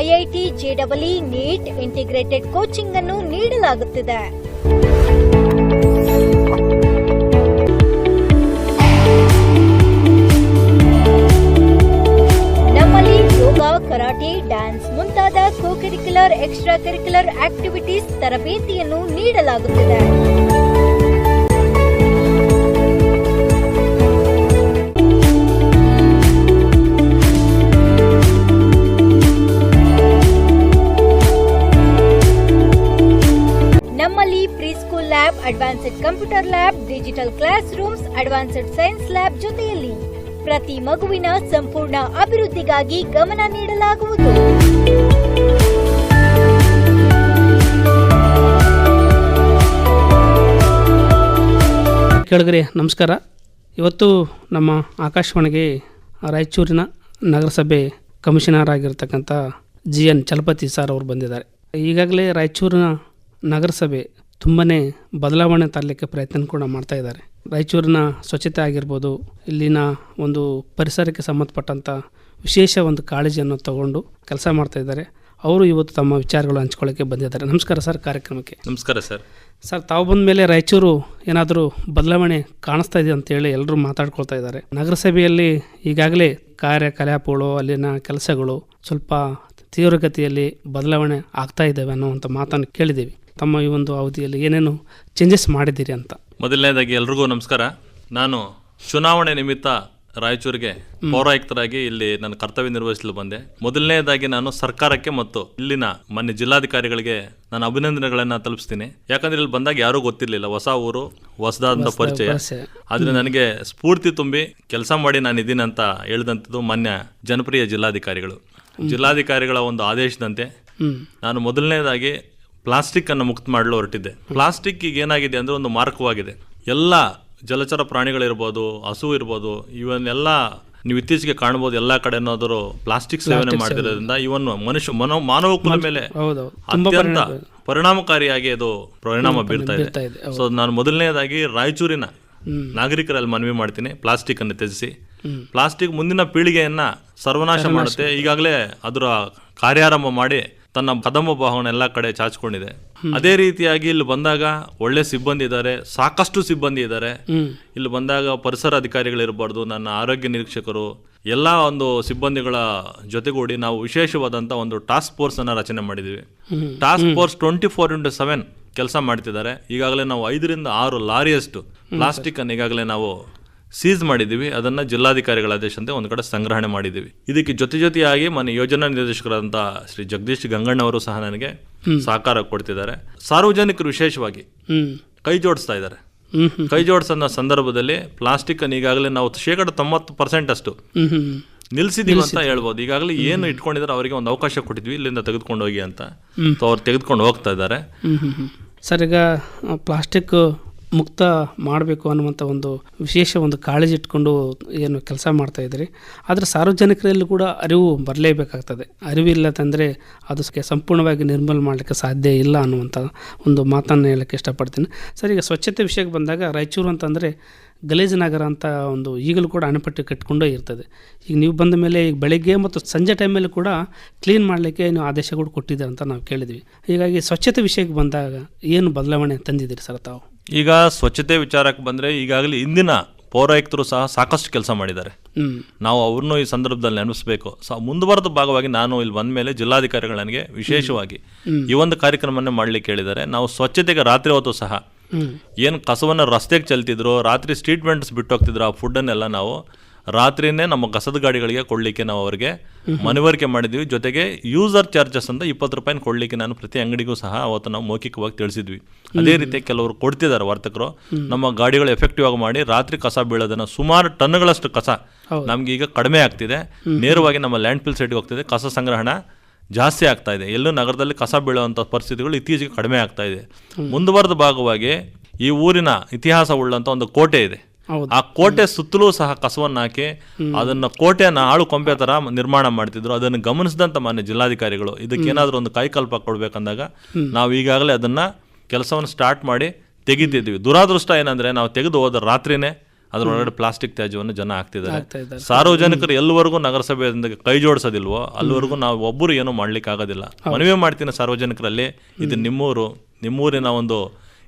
IIT ಜೆಡಬ್ಲ್ಇ NEET integrated coaching ಅನ್ನು ನೀಡಲಾಗುತ್ತಿದೆ. ನಮ್ಮಲ್ಲಿ ಯೋಗ, ಕರಾಟೆ, ಡ್ಯಾನ್ಸ್ ಮುಂತಾದ co curricular extra curricular activities ತರಬೇತಿಯನ್ನು ನೀಡಲಾಗುತ್ತಿದೆ. Lab, advanced computer lab, digital class rooms advanced science lab ಜೊತೆಯಲ್ಲಿ ಪ್ರತಿ ಮಗುವಿನ ಸಂಪೂರ್ಣ ಅಭಿವೃದ್ಧಿಗಾಗಿ ಗಮನ ನೀಡಲಾಗುವುದು. ಕೆಳಗರೆ, ನಮಸ್ಕಾರ. ಇವತ್ತು ನಮ್ಮ ಆಕಾಶವಾಣಿಗೆ ರಾಯಚೂರಿನ ನಗರಸಭೆ ಕಮಿಷನರ್ ಆಗಿರ್ತಕ್ಕಂಥ ಜಿ ಎನ್ ಚಲಪತಿ ಸರ್ ಅವರು ಬಂದಿದ್ದಾರೆ. ಈಗಾಗಲೇ ರಾಯಚೂರಿನ ನಗರಸಭೆ ತುಂಬನೇ ಬದಲಾವಣೆ ತರಲಿಕ್ಕೆ ಪ್ರಯತ್ನ ಕೂಡ ಮಾಡ್ತಾ ಇದ್ದಾರೆ. ರಾಯಚೂರಿನ ಸ್ವಚ್ಛತೆ ಆಗಿರ್ಬೋದು ಇಲ್ಲಿನ ಒಂದು ಪರಿಸರಕ್ಕೆ ಸಂಬಂಧಪಟ್ಟಂಥ ವಿಶೇಷ ಒಂದು ಕಾಳಜಿಯನ್ನು ತಗೊಂಡು ಕೆಲಸ ಮಾಡ್ತಾ ಇದ್ದಾರೆ. ಅವರು ಇವತ್ತು ತಮ್ಮ ವಿಚಾರಗಳು ಹಂಚ್ಕೊಳ್ಳೋಕ್ಕೆ ಬಂದಿದ್ದಾರೆ. ನಮಸ್ಕಾರ ಸರ್ ಕಾರ್ಯಕ್ರಮಕ್ಕೆ. ನಮಸ್ಕಾರ ಸರ್. ಸರ್ ತಾವು ಬಂದ ಮೇಲೆ ರಾಯಚೂರು ಏನಾದರೂ ಬದಲಾವಣೆ ಕಾಣಿಸ್ತಾ ಇದೆ ಅಂತೇಳಿ ಎಲ್ಲರೂ ಮಾತಾಡ್ಕೊಳ್ತಾ ಇದ್ದಾರೆ. ನಗರಸಭೆಯಲ್ಲಿ ಈಗಾಗಲೇ ಕಾರ್ಯಕಲಾಪಗಳು ಅಲ್ಲಿನ ಕೆಲಸಗಳು ಸ್ವಲ್ಪ ತೀವ್ರಗತಿಯಲ್ಲಿ ಬದಲಾವಣೆ ಆಗ್ತಾ ಇದ್ದಾವೆ ಅನ್ನುವಂಥ ಮಾತನ್ನು ಕೇಳಿದ್ದೀವಿ. ತಮ್ಮ ಈ ಒಂದು ಅವಧಿಯಲ್ಲಿ ಏನೇನು ಚೇಂಜಸ್ ಮಾಡಿದ್ದೀರಿ ಅಂತ. ಮೊದಲನೇದಾಗಿ ಎಲ್ರಿಗೂ ನಮಸ್ಕಾರ. ನಾನು ಚುನಾವಣೆ ನಿಮಿತ್ತ ರಾಯಚೂರಿಗೆ ಪೌರಾಯುಕ್ತರಾಗಿ ಇಲ್ಲಿ ನನ್ನ ಕರ್ತವ್ಯ ನಿರ್ವಹಿಸಲು ಬಂದೆ. ಮೊದಲನೇದಾಗಿ ನಾನು ಸರ್ಕಾರಕ್ಕೆ ಮತ್ತು ಇಲ್ಲಿನ ಮಾನ್ಯ ಜಿಲ್ಲಾಧಿಕಾರಿಗಳಿಗೆ ನಾನು ಅಭಿನಂದನೆಗಳನ್ನ ತಲುಪಿಸ್ತೀನಿ. ಯಾಕಂದ್ರೆ ಇಲ್ಲಿ ಬಂದಾಗ ಯಾರೂ ಗೊತ್ತಿರಲಿಲ್ಲ. ಹೊಸ ಊರು ಹೊಸದಾದಂಥ ಪರಿಚಯ. ಪರಿಚಯ. ಆದ್ರೆ ನನಗೆ ಸ್ಫೂರ್ತಿ ತುಂಬಿ ಕೆಲಸ ಮಾಡಿ ನಾನು ಇದ್ದೀನಿ ಅಂತ ಹೇಳಿದಂಥದ್ದು ಮಾನ್ಯ ಜನಪ್ರಿಯ ಜಿಲ್ಲಾಧಿಕಾರಿಗಳು. ಜಿಲ್ಲಾಧಿಕಾರಿಗಳ ಒಂದು ಆದೇಶದಂತೆ ನಾನು ಮೊದಲನೇದಾಗಿ ಪ್ಲಾಸ್ಟಿಕ್ ಅನ್ನು ಮುಕ್ತ ಮಾಡಲು ಹೊರಟಿದ್ದೆ ಪ್ಲಾಸ್ಟಿಕ್ ಈಗ ಏನಾಗಿದೆ ಅಂದ್ರೆ ಒಂದು ಮಾರಕವಾಗಿದೆ. ಎಲ್ಲ ಜಲಚರ ಪ್ರಾಣಿಗಳಿರ್ಬೋದು ಹಸು ಇರ್ಬೋದು ಇವನ್ನೆಲ್ಲ ನೀವು ಇತ್ತೀಚೆಗೆ ಕಾಣಬಹುದು ಎಲ್ಲ ಕಡೆನಾದರೂ ಪ್ಲಾಸ್ಟಿಕ್ ಸೇವನೆ ಮಾಡಿರೋದ್ರಿಂದ ಇವನ್ ಮನುಷ್ಯ ಮನೋ ಮಾನವ ಕುಲ ಮೇಲೆ ಅತ್ಯಂತ ಪರಿಣಾಮಕಾರಿಯಾಗಿ ಅದು ಪರಿಣಾಮ ಬೀರ್ತಾ ಇದೆ, ಸೊ ನಾನು ಮೊದಲನೇದಾಗಿ ರಾಯಚೂರಿನ ನಾಗರಿಕರಲ್ಲಿ ಮನವಿ ಮಾಡ್ತೀನಿ ಪ್ಲಾಸ್ಟಿಕ್ ಅನ್ನು ತ್ಯಜಿಸಿ. ಪ್ಲಾಸ್ಟಿಕ್ ಮುಂದಿನ ಪೀಳಿಗೆಯನ್ನ ಸರ್ವನಾಶ ಮಾಡುತ್ತೆ. ಈಗಾಗಲೇ ಅದರ ಕಾರ್ಯಾರಂಭ ಮಾಡಿ ತನ್ನ ಪದಮ ಭಾವನೆ ಎಲ್ಲ ಕಡೆ ಚಾಚ್ಕೊಂಡಿದೆ. ಅದೇ ರೀತಿಯಾಗಿ ಇಲ್ಲಿ ಬಂದಾಗ ಒಳ್ಳೆ ಸಿಬ್ಬಂದಿ ಇದ್ದಾರೆ, ಸಾಕಷ್ಟು ಸಿಬ್ಬಂದಿ ಇದ್ದಾರೆ. ಇಲ್ಲಿ ಬಂದಾಗ ಪರಿಸರ ಅಧಿಕಾರಿಗಳಿರಬಾರ್ದು ನನ್ನ ಆರೋಗ್ಯ ನಿರೀಕ್ಷಕರು, ಎಲ್ಲ ಒಂದು ಸಿಬ್ಬಂದಿಗಳ ಜೊತೆಗೂಡಿ ನಾವು ವಿಶೇಷವಾದಂಥ ಒಂದು ಟಾಸ್ಕ್ ಫೋರ್ಸ್ ಅನ್ನ ರಚನೆ ಮಾಡಿದ್ದೀವಿ task force twenty four into seven ಕೆಲಸ ಮಾಡ್ತಿದ್ದಾರೆ. ಈಗಾಗಲೇ ನಾವು ಐದರಿಂದ ಆರು ಲಾರಿಯಷ್ಟು ಪ್ಲಾಸ್ಟಿಕ್ ಅನ್ನು ಈಗಾಗಲೇ ನಾವು ಸೀಸ್ ಮಾಡಿದ್ದೀವಿ ಅದನ್ನ ಜಿಲ್ಲಾಧಿಕಾರಿಗಳ ಆದೇಶದಂತೆ ಒಂದು ಕಡೆ ಸಂಗ್ರಹಣೆ ಮಾಡಿದ್ದೀವಿ. ಇದಕ್ಕೆ ಜೊತೆ ಜೊತೆಯಾಗಿ ಮನೆ ಯೋಜನಾ ನಿರ್ದೇಶಕರಾದಂಥ ಶ್ರೀ ಜಗದೀಶ್ ಗಂಗಣ್ಣವರು ಸಹ ನನಗೆ ಸಹಕಾರ ಕೊಡ್ತಿದ್ದಾರೆ. ಸಾರ್ವಜನಿಕರು ವಿಶೇಷವಾಗಿ ಕೈ ಜೋಡಿಸ್ತಾ ಇದ್ದಾರೆ. ಕೈ ಜೋಡಿಸೋ ಸಂದರ್ಭದಲ್ಲಿ ಪ್ಲಾಸ್ಟಿಕ್ ಅನ್ನು ಈಗಾಗಲೇ ನಾವು ಶೇಕಡ ತೊಂಬತ್ತು ಪರ್ಸೆಂಟ್ ಅಷ್ಟು ನಿಲ್ಸಿದೀವಿ ಅಂತ ಹೇಳ್ಬೋದು. ಈಗಾಗಲೇ ಏನು ಇಟ್ಕೊಂಡಿದ್ದಾರೆ ಅವರಿಗೆ ಒಂದು ಅವಕಾಶ ಕೊಟ್ಟಿದ್ವಿ. ಇಲ್ಲಿಂದ ತೆಗೆದುಕೊಂಡು ಹೋಗಿ ಅಂತ. ಅವ್ರು ತೆಗೆದುಕೊಂಡು ಹೋಗ್ತಾ ಇದ್ದಾರೆ. ಸರ್ ಈಗ ಪ್ಲಾಸ್ಟಿಕ್ ಮುಕ್ತ ಮಾಡಬೇಕು ಅನ್ನುವಂಥ ಒಂದು ವಿಶೇಷ ಒಂದು ಕಾಳಜಿ ಇಟ್ಕೊಂಡು ಏನು ಕೆಲಸ ಮಾಡ್ತಾ ಇದ್ದೀರಿ. ಆದರೆ ಸಾರ್ವಜನಿಕರಲ್ಲಿ ಕೂಡ ಅರಿವು ಬರಲೇಬೇಕಾಗ್ತದೆ. ಅರಿವಿಲ್ಲದಂದರೆ ಅದು ಅದಕ್ಕೆ ಸಂಪೂರ್ಣವಾಗಿ ನಿರ್ಮೂಲ ಮಾಡಲಿಕ್ಕೆ ಸಾಧ್ಯ ಇಲ್ಲ ಅನ್ನುವಂಥ ಒಂದು ಮಾತನ್ನು ಹೇಳಕ್ಕೆ ಇಷ್ಟಪಡ್ತೀನಿ. ಸರ್, ಈಗ ಸ್ವಚ್ಛತೆ ವಿಷಯಕ್ಕೆ ಬಂದಾಗ ರಾಯಚೂರು ಅಂತಂದರೆ ಗಲೇಜು ನಗರ ಅಂತ ಒಂದು ಈಗಲೂ ಕೂಡ ಅಣೆಪಟ್ಟು ಕಟ್ಕೊಂಡೇ ಇರ್ತದೆ. ಈಗ ನೀವು ಬಂದ ಮೇಲೆ ಈಗ ಬೆಳಗ್ಗೆ ಮತ್ತು ಸಂಜೆ ಟೈಮಲ್ಲಿ ಕೂಡ ಕ್ಲೀನ್ ಮಾಡಲಿಕ್ಕೆ ನೀವು ಆದೇಶಗಳು ಕೊಟ್ಟಿದ್ದೀರ ಅಂತ ನಾವು ಕೇಳಿದ್ವಿ. ಹೀಗಾಗಿ ಸ್ವಚ್ಛತೆ ವಿಷಯಕ್ಕೆ ಬಂದಾಗ ಏನು ಬದಲಾವಣೆ ತಂದಿದ್ದೀರಿ ಸರ್ ತಾವು? ಈಗ ಸ್ವಚ್ಛತೆ ವಿಚಾರಕ್ಕೆ ಬಂದರೆ ಈಗಾಗಲೇ ಇಂದಿನ ಪೌರಾಯುಕ್ತರು ಸಹ ಸಾಕಷ್ಟು ಕೆಲಸ ಮಾಡಿದ್ದಾರೆ. ನಾವು ಅವ್ರನ್ನೂ ಈ ಸಂದರ್ಭದಲ್ಲಿ ನೆನಪಿಸಬೇಕು. ಸೊ ಮುಂದುವರೆದ ಭಾಗವಾಗಿ ನಾನು ಇಲ್ಲಿ ಬಂದ ಮೇಲೆ ಜಿಲ್ಲಾಧಿಕಾರಿಗಳು ನನಗೆ ವಿಶೇಷವಾಗಿ ಈ ಒಂದು ಕಾರ್ಯಕ್ರಮವನ್ನು ಮಾಡಲಿಕ್ಕೆ ಹೇಳಿದ್ದಾರೆ ನಾವು ಸ್ವಚ್ಛತೆಗೆ ರಾತ್ರಿ ಹೊತ್ತು ಸಹ ಏನು ಕಸವನ್ನು ರಸ್ತೆಗೆ ಚೆಲ್ತಿದ್ರು ರಾತ್ರಿ ಸ್ಟ್ರೀಟ್ ವೆಂಡರ್ಸ್ ಬಿಟ್ಟು ಹೋಗ್ತಿದ್ರು ಆ ಫುಡ್ಡನ್ನೆಲ್ಲ ನಾವು ರಾತ್ರಿನೇ ನಮ್ಮ ಕಸದ ಗಾಡಿಗಳಿಗೆ ಕೊಡ್ಲಿಕ್ಕೆ ನಾವು ಅವರಿಗೆ ಮನವರಿಕೆ ಮಾಡಿದ್ವಿ. ಜೊತೆಗೆ ಯೂಸರ್ ಚಾರ್ಜಸ್ ಅಂತ ಇಪ್ಪತ್ತು ರೂಪಾಯಿನ ಕೊಡ್ಲಿಕ್ಕೆ ನಾನು ಪ್ರತಿ ಅಂಗಡಿಗೂ ಸಹ ಅವತ್ತು ನಾವು ಮೌಖಿಕವಾಗಿ ತಿಳಿಸಿದ್ವಿ. ಅದೇ ರೀತಿ ಕೆಲವರು ಕೊಡ್ತಿದ್ದಾರೆ ವರ್ತಕರು. ನಮ್ಮ ಗಾಡಿಗಳು ಎಫೆಕ್ಟಿವ್ ಆಗಿ ಮಾಡಿ ರಾತ್ರಿ ಕಸ ಬೀಳೋದನ್ನ ಸುಮಾರು ಟನ್ಗಳಷ್ಟು ಕಸ ನಮ್ಗೆ ಈಗ ಕಡಿಮೆ ಆಗ್ತಿದೆ. ನೇರವಾಗಿ ನಮ್ಮ ಲ್ಯಾಂಡ್ ಫಿಲ್ ಸೈಡ್ಗೆ ಹೋಗ್ತಿದೆ. ಕಸ ಸಂಗ್ರಹಣ ಜಾಸ್ತಿ ಆಗ್ತಾ ಇದೆ. ಎಲ್ಲೂ ನಗರದಲ್ಲಿ ಕಸ ಬೀಳುವಂಥ ಪರಿಸ್ಥಿತಿಗಳು ಇತ್ತೀಚೆಗೆ ಕಡಿಮೆ ಆಗ್ತಾ ಇದೆ. ಮುಂದುವರೆದ ಭಾಗವಾಗಿ ಈ ಊರಿನ ಇತಿಹಾಸ ಉಳ್ಳಂತ ಒಂದು ಕೋಟೆ ಇದೆ. ಆ ಕೋಟೆ ಸುತ್ತಲೂ ಸಹ ಕಸವನ್ನು ಹಾಕಿ ಅದನ್ನ ಕೋಟೆಯನ್ನ ಆಳು ಕೊಂಬೆ ತರ ನಿರ್ಮಾಣ ಮಾಡ್ತಿದ್ರು. ಅದನ್ನು ಗಮನಿಸಿದಂತ ಮಾನ್ಯ ಜಿಲ್ಲಾಧಿಕಾರಿಗಳು. ಇದಕ್ಕೆ ಏನಾದರೂ ಒಂದು ಕೈಕಲ್ಪ ಕೊಡ್ಬೇಕಂದಾಗ ನಾವು ಈಗಾಗಲೇ ಅದನ್ನ ಕೆಲಸವನ್ನು ಸ್ಟಾರ್ಟ್ ಮಾಡಿ ತೆಗಿತಿದ್ವಿ. ದುರಾದೃಷ್ಟ ಏನಂದ್ರೆ ನಾವು ತೆಗೆದು ಹೋದ ರಾತ್ರಿನೇ ಅದರೊಳಗಡೆ ಪ್ಲಾಸ್ಟಿಕ್ ತ್ಯಾಜ್ಯವನ್ನು ಜನ ಹಾಕ್ತಿದ್ದಾರೆ. ಸಾರ್ವಜನಿಕರು ಎಲ್ಲವರೆಗೂ ನಗರಸಭೆಯಿಂದ ಕೈ ಜೋಡಿಸೋದಿಲ್ವೋ ಅಲ್ಲಿವರೆಗೂ ನಾವು ಒಬ್ಬರು ಏನೂ ಮಾಡ್ಲಿಕ್ಕೆ ಆಗೋದಿಲ್ಲ ಮನವಿ ಮಾಡ್ತೀನಿ ಸಾರ್ವಜನಿಕರಲ್ಲಿ ಇದು ನಿಮ್ಮೂರು ನಿಮ್ಮೂರಿನ ಒಂದು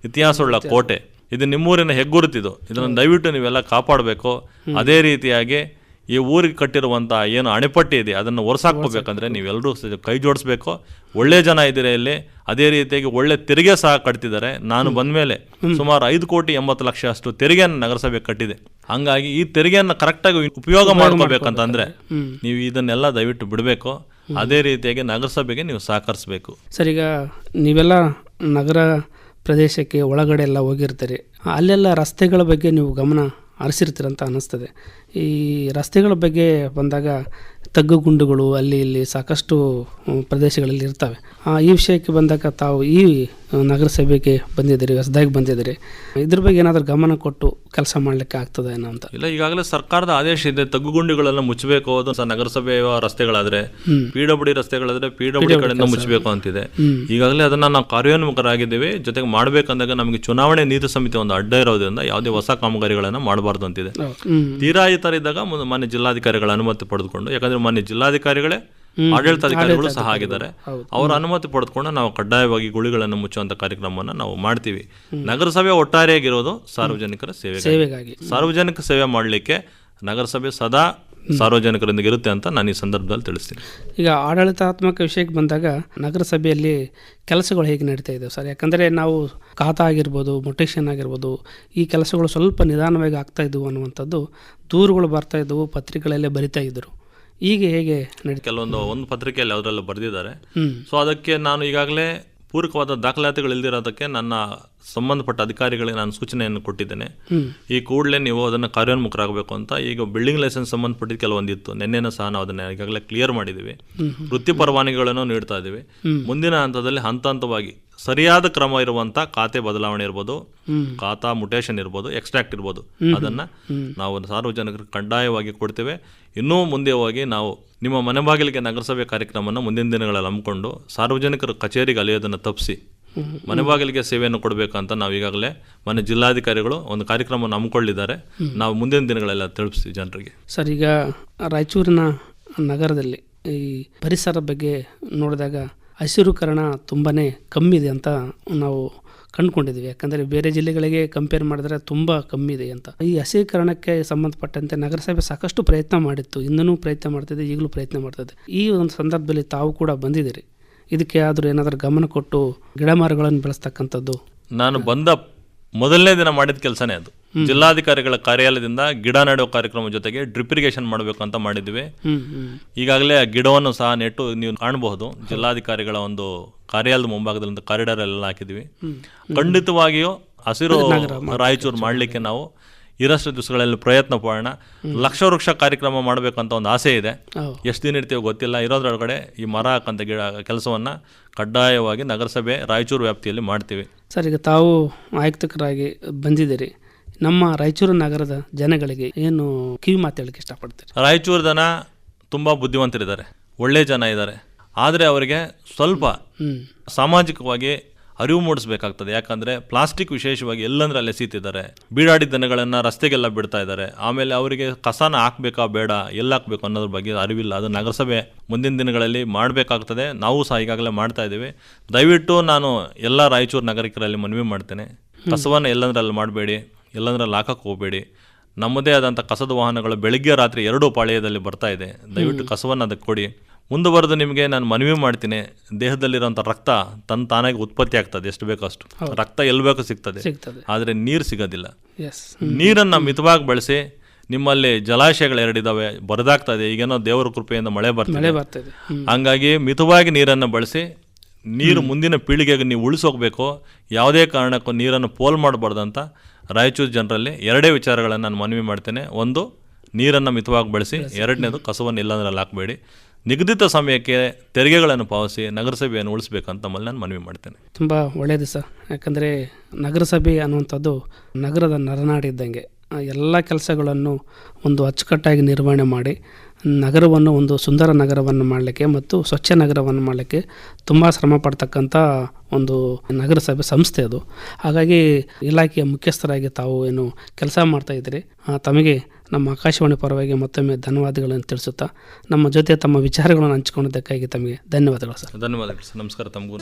ಇತಿಹಾಸವುಳ್ಳ ಕೋಟೆ. ಇದು ನಿಮ್ಮೂರಿನ ಹೆಗ್ಗುರುತಿದು. ಇದನ್ನು ದಯವಿಟ್ಟು ನೀವೆಲ್ಲ ಕಾಪಾಡಬೇಕು. ಅದೇ ರೀತಿಯಾಗಿ ಈ ಊರಿಗೆ ಕಟ್ಟಿರುವಂಥ ಏನು ಅಣೆಪಟ್ಟಿ ಇದೆ ಅದನ್ನು ಹೊರಸಾಕ್ಬೇಕಂದ್ರೆ ನೀವೆಲ್ಲರೂ ಕೈ ಜೋಡಿಸ್ಬೇಕು ಒಳ್ಳೆ ಜನ ಇದ್ದೀರಾ ಇಲ್ಲಿ. ಅದೇ ರೀತಿಯಾಗಿ ಒಳ್ಳೆ ತೆರಿಗೆ ಸಹ ಕಟ್ತಿದ್ದಾರೆ. ನಾನು ಬಂದ ಮೇಲೆ ಸುಮಾರು ಐದು ಕೋಟಿ ಎಂಬತ್ತು ಲಕ್ಷ ಅಷ್ಟು ತೆರಿಗೆಯನ್ನು ನಗರಸಭೆ ಕಟ್ಟಿದೆ. ಹಂಗಾಗಿ ಈ ತೆರಿಗೆಯನ್ನು ಕರೆಕ್ಟಾಗಿ ಉಪಯೋಗ ಮಾಡ್ಕೋಬೇಕಂತಂದ್ರೆ ನೀವು ಇದನ್ನೆಲ್ಲ ದಯವಿಟ್ಟು ಬಿಡಬೇಕು. ಅದೇ ರೀತಿಯಾಗಿ ನಗರಸಭೆಗೆ ನೀವು ಸಹಕರಿಸಬೇಕು. ಸರ್ ಈಗ ನೀವೆಲ್ಲ ನಗರ ಪ್ರದೇಶಕ್ಕೆ ಒಳಗಡೆ ಎಲ್ಲ ಹೋಗಿರ್ತೀರಿ. ಅಲ್ಲೆಲ್ಲ ರಸ್ತೆಗಳ ಬಗ್ಗೆ ನೀವು ಗಮನ ಹರಿಸಿರ್ತೀರಂತ ಅನ್ನಿಸ್ತದೆ. ಈ ರಸ್ತೆಗಳ ಬಗ್ಗೆ ಬಂದಾಗ ತಗ್ಗು ಗುಂಡುಗಳು ಅಲ್ಲಿ ಇಲ್ಲಿ ಸಾಕಷ್ಟು ಪ್ರದೇಶಗಳಲ್ಲಿ ಇರ್ತವೆ. ಈ ವಿಷಯಕ್ಕೆ ಬಂದಾಗ ತಾವು ಈ ನಗರಸಭೆಗೆ ಬಂದಿದ್ದೀರಿ ಹೊಸದಾಗಿ ಬಂದಿದ್ದೀರಿ. ಇದ್ರ ಬಗ್ಗೆ ಏನಾದರೂ ಗಮನ ಕೊಟ್ಟು ಕೆಲಸ ಮಾಡಲಿಕ್ಕೆ ಆಗ್ತದೆ ಏನೋ ಅಂತ? ಇಲ್ಲ ಈಗಾಗಲೇ ಸರ್ಕಾರದ ಆದೇಶ ಇದೆ ತಗ್ಗುಗುಂಡಿಗಳೆಲ್ಲ ಮುಚ್ಚಬೇಕು ಅದು ಸಹ ನಗರಸಭೆಯ ರಸ್ತೆಗಳಾದ್ರೆ ಪಿ ಡಬ್ಲ್ಯೂ ರಸ್ತೆಗಳಾದ್ರೆ ಪಿ ಡಬ್ಲ್ಯೂ ಕಡೆಯಿಂದ ಮುಚ್ಚಬೇಕು ಅಂತಿದೆ. ಈಗಾಗಲೇ ಅದನ್ನ ನಾವು ಕಾರ್ಯೋನ್ಮುಖರಾಗಿದ್ದೀವಿ ಜೊತೆಗೆ ಮಾಡಬೇಕಂದಾಗ ನಮಗೆ ಚುನಾವಣೆ ನೀತಿ ಸಮಿತಿ ಒಂದು ಅಡ್ಡ ಇರೋದ್ರಿಂದ ಯಾವುದೇ ಹೊಸ ಕಾಮಗಾರಿಗಳನ್ನು ಮಾಡಬಾರ್ದು ಅಂತಿದೆ. ಹ್ಮ್. ತೀರಾಯಿತರಿದ್ದಾಗ ಇದ್ದಾಗ ಮಾನ್ಯ ಜಿಲ್ಲಾಧಿಕಾರಿಗಳ ಅನುಮತಿ ಪಡೆದುಕೊಂಡು ಯಾಕಂದ್ರೆ ಮಾನ್ಯ ಜಿಲ್ಲಾಧಿಕಾರಿಗಳೇ ಆಡಳಿತಾಧಿಕಾರಿಗಳು ಸಹ ಆಗಿದ್ದಾರೆ. ಅವರ ಅನುಮತಿ ಪಡೆದುಕೊಂಡು ನಾವು ಕಡ್ಡಾಯವಾಗಿ ಗುಳಿಗಳನ್ನು ಮುಚ್ಚುವಂತ ಕಾರ್ಯಕ್ರಮವನ್ನು ನಾವು ಮಾಡ್ತೀವಿ. ನಗರಸಭೆ ಒಟ್ಟಾರೆಯಾಗಿರೋದು ಸಾರ್ವಜನಿಕರ ಸೇವೆ ಸೇವೆಗಾಗಿ. ಸಾರ್ವಜನಿಕ ಸೇವೆ ಮಾಡಲಿಕ್ಕೆ ನಗರಸಭೆ ಸದಾ ಸಾರ್ವಜನಿಕರೊಂದಿಗೆ ಇರುತ್ತೆ ಅಂತ ನಾನು ಈ ಸಂದರ್ಭದಲ್ಲಿ ತಿಳಿಸ್ತೀನಿ. ಈಗ ಆಡಳಿತಾತ್ಮಕ ವಿಷಯಕ್ಕೆ ಬಂದಾಗ ನಗರಸಭೆಯಲ್ಲಿ ಕೆಲಸಗಳು ಹೇಗೆ ನಡೀತಾ ಇದ್ದಾವೆ ಸರ್? ಯಾಕಂದರೆ ನಾವು ಖಾತಾ ಆಗಿರ್ಬೋದು ಮೊಟೇಷನ್ ಆಗಿರ್ಬೋದು ಈ ಕೆಲಸಗಳು ಸ್ವಲ್ಪ ನಿಧಾನವಾಗಿ ಆಗ್ತಾ ಇದ್ದವು ಅನ್ನುವಂಥದ್ದು ದೂರುಗಳು ಬರ್ತಾ ಇದ್ದವು ಪತ್ರಿಕೆಗಳಲ್ಲೇ ಬರಿತಾ ಇದ್ದರು ಈಗ ಹೇಗೆ ನಡೀತಾ? ಕೆಲವೊಂದು ಒಂದು ಪತ್ರಿಕೆಯಲ್ಲಿ ಅದರಲ್ಲೂ ಬರೆದಿದ್ದಾರೆ. ಸೊ ಅದಕ್ಕೆ ನಾನು ಈಗಾಗಲೇ ಪೂರಕವಾದ ದಾಖಲಾತಿಗಳು ಇಲ್ದಿರೋದಕ್ಕೆ ನನ್ನ ಸಂಬಂಧಪಟ್ಟ ಅಧಿಕಾರಿಗಳಿಗೆ ನಾನು ಸೂಚನೆಯನ್ನು ಕೊಟ್ಟಿದ್ದೇನೆ. ಈ ಕೂಡಲೇ ನೀವು ಅದನ್ನು ಕಾರ್ಯೋನ್ಮುಖರಾಗಬೇಕು ಅಂತ ಈಗ ಬಿಲ್ಡಿಂಗ್ ಲೈಸೆನ್ಸ್ ಸಂಬಂಧಪಟ್ಟಿದ್ದು ಕೆಲವೊಂದಿತ್ತು. ನಿನ್ನೆನೂ ಸಹ ನಾವು ಅದನ್ನು ಈಗಾಗಲೇ ಕ್ಲಿಯರ್ ಮಾಡಿದ್ದೀವಿ. ವೃತ್ತಿ ಪರವಾನಗಿಗಳನ್ನು ನೀಡ್ತಾ ಇದ್ದೀವಿ. ಮುಂದಿನ ಹಂತದಲ್ಲಿ ಹಂತ ಹಂತವಾಗಿ ಸರಿಯಾದ ಕ್ರಮ ಇರುವಂತ ಖಾತೆ ಬದಲಾವಣೆ ಇರ್ಬೋದು ಖಾತಾ ಮುಟೇಷನ್ ಇರ್ಬೋದು ಎಕ್ಸ್ಟ್ರಾಕ್ಟ್ ಇರ್ಬೋದು. ಅದನ್ನ ನಾವು ಸಾರ್ವಜನಿಕರಿಗೆ ಕಡ್ಡಾಯವಾಗಿ ಕೊಡ್ತೇವೆ. ಇನ್ನೂ ಮುಂದೆ ಹೋಗಿ ನಾವು ನಿಮ್ಮ ಮನೆ ಬಾಗಿಲಿಗೆ ನಗರಸಭೆ ಕಾರ್ಯಕ್ರಮವನ್ನು ಮುಂದಿನ ದಿನಗಳಲ್ಲಿ ಹಮ್ಮಿಕೊಂಡು ಸಾರ್ವಜನಿಕರ ಕಚೇರಿಗೆ ಅಲೆಯೋದನ್ನು ತಪ್ಪಿಸಿ ಮನೆ ಬಾಗಿಲಿಗೆ ಸೇವೆಯನ್ನು ಕೊಡಬೇಕಂತ ನಾವು ಈಗಾಗಲೇ ಮನೆ ಜಿಲ್ಲಾಧಿಕಾರಿಗಳು ಒಂದು ಕಾರ್ಯಕ್ರಮವನ್ನು ಹಮ್ಮಿಕೊಳ್ಳಿದ್ದಾರೆ. ನಾವು ಮುಂದಿನ ದಿನಗಳೆಲ್ಲ ತಿಳಿಸ್ತೀವಿ ಜನರಿಗೆ. ಸರ್ ಈಗ ರಾಯಚೂರಿನ ನಗರದಲ್ಲಿ ಈ ಪರಿಸರ ಬಗ್ಗೆ ನೋಡಿದಾಗ ಹಸಿರುಕರಣ ತುಂಬಾ ಕಮ್ಮಿ ಇದೆ ಅಂತ ನಾವು ಕಂಡುಕೊಂಡಿದ್ವಿ ಯಾಕಂದರೆ ಬೇರೆ ಜಿಲ್ಲೆಗಳಿಗೆ ಕಂಪೇರ್ ಮಾಡಿದ್ರೆ ತುಂಬ ಕಮ್ಮಿ ಇದೆ ಅಂತ. ಈ ಹಸಿರೀಕರಣಕ್ಕೆ ಸಂಬಂಧಪಟ್ಟಂತೆ ನಗರಸಭೆ ಸಾಕಷ್ಟು ಪ್ರಯತ್ನ ಮಾಡಿತ್ತು. ಇನ್ನೂ ಪ್ರಯತ್ನ ಮಾಡ್ತಿದೆ, ಈಗಲೂ ಪ್ರಯತ್ನ ಮಾಡ್ತಿದೆ. ಈ ಒಂದು ಸಂದರ್ಭದಲ್ಲಿ ತಾವು ಕೂಡ ಬಂದಿದ್ದೀರಿ. ಇದಕ್ಕೆ ಆದರೂ ಏನಾದರೂ ಗಮನ ಕೊಟ್ಟು ಗಿಡ ಮರಗಳನ್ನು ಬೆಳೆಸ್ತಕ್ಕಂಥದ್ದು? ನಾನು ಬಂದ ಮೊದಲನೇ ದಿನ ಮಾಡಿದ ಕೆಲಸನೇ ಅದು. ಜಿಲ್ಲಾಧಿಕಾರಿಗಳ ಕಾರ್ಯಾಲಯದಿಂದ ಗಿಡ ನೆಡುವ ಕಾರ್ಯಕ್ರಮ ಜೊತೆಗೆ ಡ್ರಿಪ್ ಇರಿಗೇಷನ್ ಮಾಡಬೇಕು ಅಂತ ಮಾಡಿದ್ವಿ. ಈಗಾಗಲೇ ಆ ಗಿಡವನ್ನು ಸಹ ನೆಟ್ಟು ನೀವು ಕಾಣಬಹುದು. ಜಿಲ್ಲಾಧಿಕಾರಿಗಳ ಒಂದು ಕಾರ್ಯಾಲಯದ ಮುಂಭಾಗದಲ್ಲಿ ಕಾರಿಡಾರ್ ಎಲ್ಲ ಹಾಕಿದ್ವಿ. ಖಂಡಿತವಾಗಿಯೂ ಹಸಿರು ರಾಯಚೂರು ಮಾಡಲಿಕ್ಕೆ ನಾವು ಇರಷ್ಟು ದಿವಸಗಳಲ್ಲಿ ಪ್ರಯತ್ನ ಪಡೋಣ. ಲಕ್ಷ ವೃಕ್ಷ ಕಾರ್ಯಕ್ರಮ ಮಾಡಬೇಕಂತ ಒಂದು ಆಸೆ ಇದೆ. ಎಷ್ಟು ದಿನ ಇರ್ತೀವೋ ಗೊತ್ತಿಲ್ಲ. ಇರೋದ್ರೊಳಗಡೆ ಈ ಮರ ಹಾಕಂತ ಗಿಡ ಕೆಲಸವನ್ನು ಕಡ್ಡಾಯವಾಗಿ ನಗರಸಭೆ ರಾಯಚೂರು ವ್ಯಾಪ್ತಿಯಲ್ಲಿ ಮಾಡ್ತೀವಿ. ಸರ್ ಈಗ ತಾವು ಆಯುಕ್ತಕರಾಗಿ ಬಂದಿದ್ದೀರಿ. ನಮ್ಮ ರಾಯಚೂರು ನಗರದ ಜನಗಳಿಗೆ ಏನು ಕಿವಿ ಮಾತು ಹೇಳಕ್ಕೆ ಇಷ್ಟಪಡ್ತೀರಿ? ರಾಯಚೂರು ಜನ ತುಂಬ ಬುದ್ಧಿವಂತರಿದ್ದಾರೆ. ಒಳ್ಳೆ ಜನ ಇದ್ದಾರೆ. ಆದರೆ ಅವರಿಗೆ ಸ್ವಲ್ಪ ಸಾಮಾಜಿಕವಾಗಿ ಅರಿವು ಮೂಡಿಸಬೇಕಾಗ್ತದೆ. ಯಾಕಂದರೆ ಪ್ಲಾಸ್ಟಿಕ್ ವಿಶೇಷವಾಗಿ ಎಲ್ಲಂದ್ರೆ ಎಸೀತಿದ್ದಾರೆ ಬೀಡಾಡಿ ದನಗಳನ್ನು ರಸ್ತೆಗೆಲ್ಲ ಬಿಡ್ತಾ ಇದ್ದಾರೆ. ಆಮೇಲೆ ಅವರಿಗೆ ಕಸನ ಹಾಕಬೇಕಾ ಬೇಡ ಎಲ್ಲ ಹಾಕಬೇಕು ಅನ್ನೋದ್ರ ಬಗ್ಗೆ ಅರಿವಿಲ್ಲ. ಅದು ನಗರಸಭೆ ಮುಂದಿನ ದಿನಗಳಲ್ಲಿ ಮಾಡಬೇಕಾಗ್ತದೆ. ನಾವು ಸಹ ಈಗಾಗಲೇ ಮಾಡ್ತಾ ಇದ್ದೀವಿ. ದಯವಿಟ್ಟು ನಾನು ಎಲ್ಲ ರಾಯಚೂರು ನಾಗರಿಕರಲ್ಲಿ ಮನವಿ ಮಾಡ್ತೇನೆ. ಕಸವನ್ನು ಎಲ್ಲಂದ್ರಲ್ಲಿ ಮಾಡಬೇಡಿ. ಎಲ್ಲಂದ್ರಲ್ಲಿ ಲಾಕಕ್ಕೆ ಹೋಗಬೇಡಿ. ನಮ್ಮದೇ ಆದಂಥ ಕಸದ ವಾಹನಗಳು ಬೆಳಗ್ಗೆ ರಾತ್ರಿ ಎರಡೂ ಪಾಳ್ಯದಲ್ಲಿ ಬರ್ತಾ ಇದೆ. ದಯವಿಟ್ಟು ಕಸವನ್ನು ಅದಕ್ಕೆ ಕೊಡಿ. ಮುಂದುವರೆದು ನಿಮಗೆ ನಾನು ಮನವಿ ಮಾಡ್ತೀನಿ. ದೇಹದಲ್ಲಿರುವಂಥ ರಕ್ತ ತನ್ನ ತಾನಾಗಿ ಉತ್ಪತ್ತಿ ಆಗ್ತದೆ. ಎಷ್ಟು ಬೇಕೋ ಅಷ್ಟು. ರಕ್ತ ಎಲ್ಲಿ ಬೇಕೋ ಸಿಗ್ತದೆ. ಆದರೆ ನೀರು ಸಿಗೋದಿಲ್ಲ. ನೀರನ್ನು ಮಿತವಾಗಿ ಬಳಸಿ ನಿಮ್ಮಲ್ಲಿ ಜಲಾಶಯಗಳು ಎರಡಿದಾವೆ ಬರದಾಗ್ತದೆ ಈಗೇನೋ ದೇವರ ಕೃಪೆಯಿಂದ ಮಳೆ ಬರ್ತದೆ. ಹಂಗಾಗಿ ಮಿತವಾಗಿ ನೀರನ್ನು ಬಳಸಿ ನೀರು ಮುಂದಿನ ಪೀಳಿಗೆಗೆ ನೀವು ಉಳಿಸೋಗ್ಬೇಕು ಯಾವುದೇ ಕಾರಣಕ್ಕೂ ನೀರನ್ನು ಪೋಲ್ ಮಾಡಬಾರ್ದು ಅಂತ ರಾಯಚೂರು ಜನರಲ್ಲಿ ಎರಡೇ ವಿಚಾರಗಳನ್ನು ನಾನು ಮನವಿ ಮಾಡ್ತೇನೆ. ಒಂದು ನೀರನ್ನು ಮಿತವಾಗಿ ಬಳಸಿ. ಎರಡನೇದು ಕಸವನ್ನು ಇಲ್ಲಾಂದ್ರಲ್ಲಿ ಹಾಕಬೇಡಿ ನಿಗದಿತ ಸಮಯಕ್ಕೆ ತೆರಿಗೆಗಳನ್ನು ಪಾವತಿಸಿ ನಗರಸಭೆಯನ್ನು ಉಳಿಸ್ಬೇಕಂತ ತಮ್ಮಲ್ಲಿ ನಾನು ಮನವಿ ಮಾಡ್ತೇನೆ. ತುಂಬ ಒಳ್ಳೆಯದು ಸರ್. ಯಾಕಂದರೆ ನಗರಸಭೆ ಅನ್ನುವಂಥದ್ದು ನಗರದ ನರನಾಡಿದ್ದಂಗೆ. ಎಲ್ಲ ಕೆಲಸಗಳನ್ನು ಒಂದು ಅಚ್ಚುಕಟ್ಟಾಗಿ ನಿರ್ವಹಣೆ ಮಾಡಿ ನಗರವನ್ನು, ಒಂದು ಸುಂದರ ನಗರವನ್ನು ಮಾಡಲಿಕ್ಕೆ ಮತ್ತು ಸ್ವಚ್ಛ ನಗರವನ್ನು ಮಾಡಲಿಕ್ಕೆ ತುಂಬ ಶ್ರಮ ಪಡ್ತಕ್ಕಂಥ ಒಂದು ನಗರಸಭೆ ಸಂಸ್ಥೆ ಅದು. ಹಾಗಾಗಿ ಇಲಾಖೆಯ ಮುಖ್ಯಸ್ಥರಾಗಿ ತಾವು ಏನು ಕೆಲಸ ಮಾಡ್ತಾ ಇದ್ದೀರಿ ತಮಗೆ ನಮ್ಮ ಆಕಾಶವಾಣಿ ಪರವಾಗಿ ಮತ್ತೊಮ್ಮೆ ಧನ್ಯವಾದಗಳನ್ನು ತಿಳಿಸುತ್ತಾ, ನಮ್ಮ ಜೊತೆ ತಮ್ಮ ವಿಚಾರಗಳನ್ನು ಹಂಚಿಕೊಂಡಿದ್ದಕ್ಕಾಗಿ ತಮಗೆ ಧನ್ಯವಾದಗಳು ಸರ್. ಧನ್ಯವಾದಗಳು ಸರ್. ನಮಸ್ಕಾರ ತಮಗೂ.